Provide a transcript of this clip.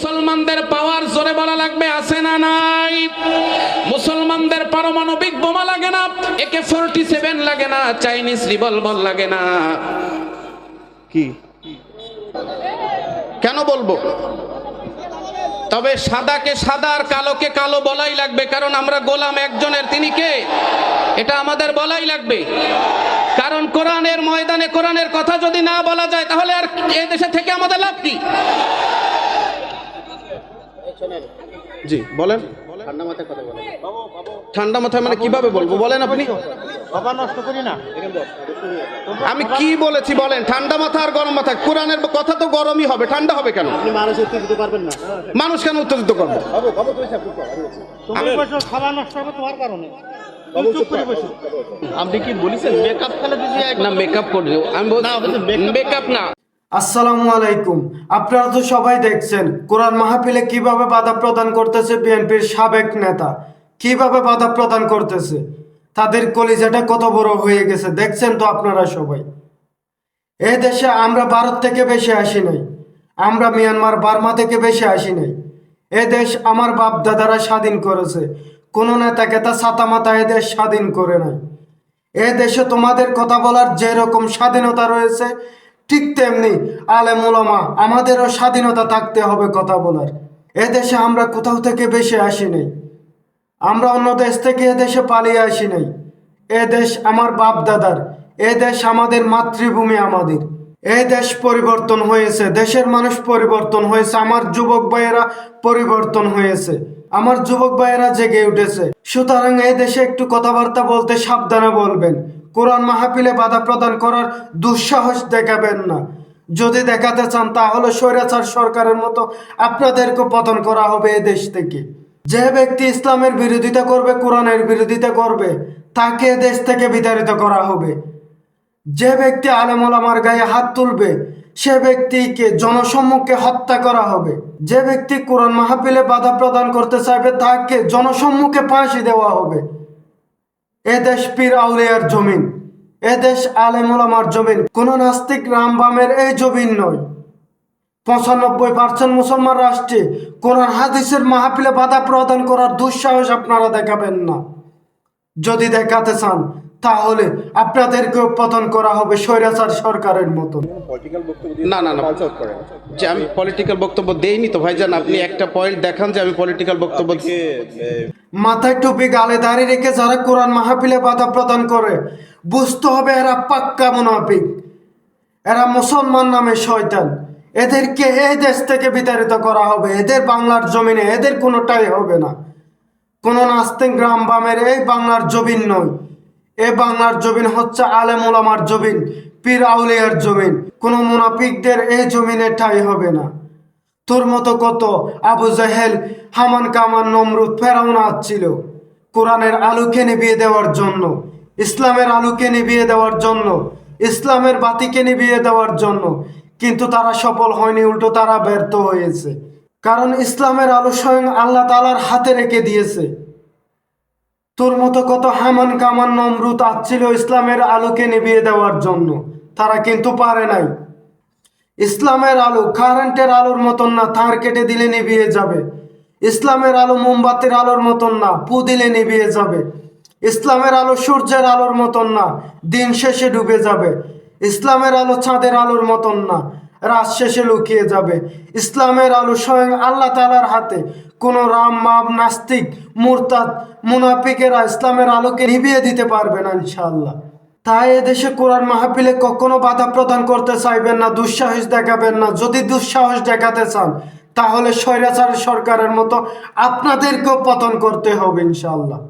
মুসলমানদের পাওয়ার জোরে বলা লাগবে, আছে না নাই? মুসলমানদের পারমাণবিক বোমা লাগে না একে ফোরটি সেভেন লাগে না, চাইনিজ রিভলভার লাগে না। কি? কেন বলব? তবে সাদাকে সাদা আর কালোকে কালো বলাই লাগবে, কারণ আমরা গোলাম একজনের, তিনি কে? এটা আমাদের বলাই লাগবে। কারণ কোরআনের ময়দানে কোরআনের কথা যদি না বলা যায়, তাহলে আর এ দেশে থেকে আমাদের লাভ কি? জি বলেন। ঠান্ডা মাথায় মানে কীভাবে বলব? বলেন আপনি। বাবা নষ্ট করি না। আমি কি বলেছি বলেন? ঠান্ডা মাথা আর গরম মাথা। কোরআনের কথা তো গরমই হবে। ঠান্ডা হবে কেন? আপনি মানুষ উত্তেজিত পারবেন না। মানুষ কেন উত্তেজিত করবে? তোমার নষ্ট হবে তোমার কারণে। তুমি চুপ করে বসো। আপনি কি বলেছেন? মেকআপ ফেলে দিয়েছি না মেকআপ করে আমি মেকআপ না। আসসালামু আলাইকুম। আপনারা তো সবাই দেখছেন, কোরআন মাহফিলে কীভাবে বাধা প্রদান করতেছে বিএনপির সাবেক নেতা। কীভাবে বাধা প্রদান করতেছে? তাদের কলিজাটা কত বড় হয়ে গেছে, দেখছেন তো আপনারা সবাই। এ দেশে আমরা ভারত থেকে বেশি আসি নাই, আমরা মিয়ানমার, বার্মা থেকে বেশি আসি নাই। এ দেশ আমার বাপ দাদারা স্বাধীন করেছে, কোনো নেতাকে তা ছাতা মাথা এ দেশ স্বাধীন করে নাই। এ দেশে তোমাদের কথা বলার যেরকম স্বাধীনতা রয়েছে ঠিক তেমনি আলেম ওলামা আমাদেরও স্বাধীনতা থাকতে হবে কথা বলার। এ দেশে আমরা কোথাও থেকে বেশি আসি নাই। আমরা অন্য দেশ থেকে এ দেশে পালিয়ে আসি নাই। এ দেশ আমার বাপ দাদার এ দেশ আমাদের মাতৃভূমি আমাদের। এ দেশ পরিবর্তন হয়েছে, দেশের মানুষ পরিবর্তন হয়েছে, আমার যুবক ভাইয়েরা পরিবর্তন হয়েছে, আমার যুবক ভাইয়েরা জেগে উঠেছে। সুতরাং এ দেশে একটু কথাবার্তা বলতে সাবধানে বলবেন। কোরআন মাহফিলে বাধা প্রদান করার দুঃসাহস দেখাবেন না। যদি দেখাতে চান, তাহলে স্বৈরাচার সরকারের মতো আপনাদেরকে পতন করা হবে এ দেশ থেকে। যে ব্যক্তি ইসলামের বিরোধিতা করবে, কোরআনের বিরোধিতা করবে, তাকে দেশ থেকে বিতাড়িত করা হবে। যে ব্যক্তি আলেমুল আমার গায়ে হাত তুলবে, সে ব্যক্তিকে জনসম্মুখে হত্যা করা হবে। যে ব্যক্তি কোরআন মাহফিলে বাধা প্রদান করতে চাইবে, তাকে জনসম্মুখে ফাঁসি দেওয়া হবে। এ দেশ পীর আউলিয়ার জমিন এ দেশ আলেমুল আমার জমিন কোন নাস্তিক রামবামের এই জমিন নয়। পঁচানব্বই পার্সেন্ট মুসলমান রাষ্ট্রে কোরআন হাদিসের মাহফিলে বাধা প্রদান করার দুঃসাহস আপনারা দেখাবেন না। যদি দেখাতে চান তাহলে আপনাদেরকেও পতন করা হবে স্বৈরাচার সরকারের মতন না না না। যে আমি পলিটিক্যাল বক্তব্য দেইনি তো ভাইজান আপনি একটা পয়েন্ট দেখান যে আমি পলিটিক্যাল বক্তব্য মাথায় টুপি, গালে দাঁড়িয়ে রেখে যারা কোরআন মাহফিলে বাধা প্রদান করে, বুঝতে হবে এরা পাক্কা মুনাফিক। এরা মুসলমান নামে শয়তান। এদেরকে এই দেশ থেকে বিতাড়িত করা হবে। এদের বাংলার জমিনে এদের কোনোটাই হবে না। কোনো নাস্তিক গ্রাম বামের এই বাংলার জমিন নয়। এ বাংলার জমিন হচ্ছে আলেম ওলামার জমিন, পীর আউলিয়ার জমিন। কোনো মুনাফিকদের এই জমিনে ঠাই হবে না। তোর মতো কত আবু জাহেল, হামান কামান, নমরুদ, ফেরাউন ছিল। কোরআনের আলোকে নিভিয়ে দেওয়ার জন্য, ইসলামের আলোকে নিভিয়ে দেওয়ার জন্য, ইসলামের বাতিকে নিভিয়ে দেওয়ার জন্য। কিন্তু তারা সফল হয়নি, উল্টো তারা ব্যর্থ হয়েছে। কারণ ইসলামের আলো স্বয়ং আল্লাহ তালার হাতে রেখে দিয়েছে। তোর মতো কত হামান কামান, নমরুদ আসছিল ইসলামের আলোকে নিভিয়ে দেওয়ার জন্য। তারা কিন্তু পারে নাই। ইসলামের আলো কারেন্টের আলোর মতন না, তার কেটে দিলে নিভিয়ে যাবে। ইসলামের আলো মোমবাতির আলোর মতন না, পু দিলে নিভিয়ে যাবে। ইসলামের আলো সূর্যের আলোর মতন না, দিন শেষে ডুবে যাবে। ইসলামের আলো চাঁদের আলোর মতন না, রাত শেষে লুকিয়ে যাবে। ইসলামের আলো স্বয়ং আল্লাহ তালার হাতে। কোনো রাম মাম নাস্তিক, মুরতাদ, মুনাফিকেরা ইসলামের আলোকে নিভিয়ে দিতে পারবে না ইনশাআল্লাহ। তাই এদেশে কোরআন মাহফিলে কখনো বাধা প্রদান করতে চাইবেন না, দুঃসাহস দেখাবেন না। যদি দুঃসাহস দেখাতে চান, তাহলে স্বৈরাচার সরকারের মতো আপনাদেরকেও পতন করতে হবে ইনশাআল্লাহ।